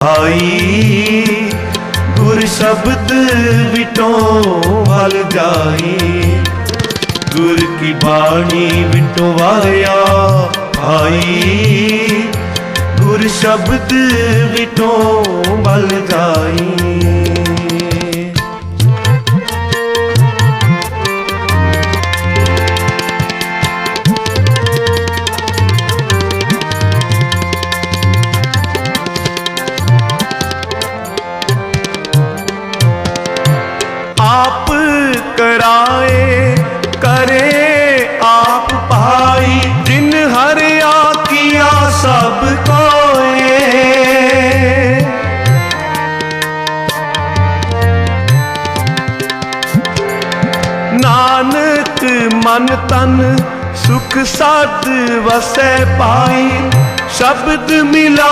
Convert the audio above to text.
ਆਈ ਗੁਰ ਸ਼ਬਦ ਵਿਟੋ ਵਲ ਜਾਈ। ਗੁਰ ਕੀ ਬਾਣੀ ਵਿਟੋ ਵਾਇਆ ਆਈ ਗੁਰ ਸ਼ਬਦ ਵਿਟੋ ਵਲ ਜਾਈ। ਆਪ ਕਰਾਏ, ਕਰੇ ਆਪ ਪਾਈ ਜਿਨ ਹਰਿਆ ਕੀਆ ਸਭ ਕੋਏ। ਨਾਨਕ ਮਨ ਤਨ ਸੁਖ ਸਾਧ ਵਸੈ ਪਾਈ। ਸ਼ਬਦ ਮਿਲਾ